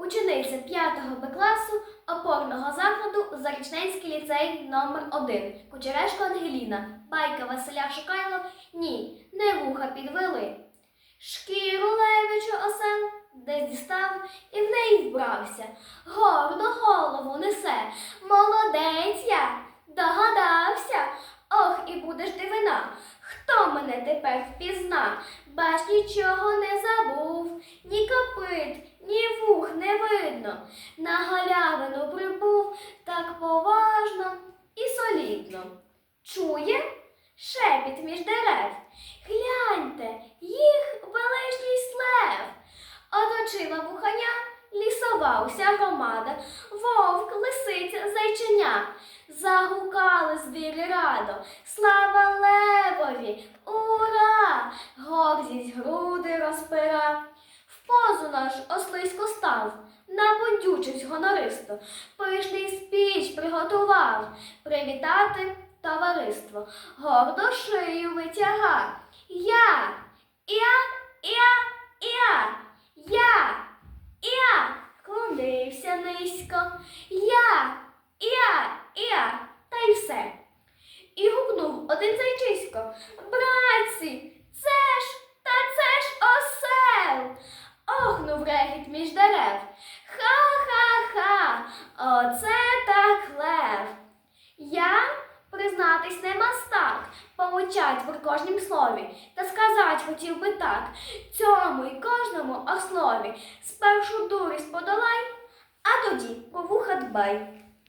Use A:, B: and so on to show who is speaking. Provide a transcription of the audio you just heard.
A: Учениця 5 Б класу опорного закладу Зарічненський ліцей номер 1 Кучерешко Ангеліна. Байка Василя Шукайло. Ні, не вуха підвели. Шкіру левичу осел десь дістав і в неї вбрався. Гордо голову несе. Молодець я, догадався. Ох, і будеш дивина. Хто мене тепер впізна? Бач, нічого не забув, копит, ні вух не видно. На галявину прибув так поважно і солідно. Чує шепіт між дерев. Гляньте, їх величність лев. Оточила вуханя лісова уся громада, вовк, лисиця, зайченя. Загукали звірі радо. Слава левові! Ура! Гордість груди розпира. Позу наш ослисько став, набудючись гонористо, пишний спіч приготував привітати товариство. Гордо шию витяга. Я, я, я, я, я, я, клонився низько. Я, я, я, та й все. І гукнув один зайчисько. Братці, між дерев. Ха-ха-ха, оце так лев. Я, признатись, не мастак, получать в кожнім слові, та сказать хотів би так, цьому й кожному ослові. Спершу дурість подолай, а тоді по вуха дбай.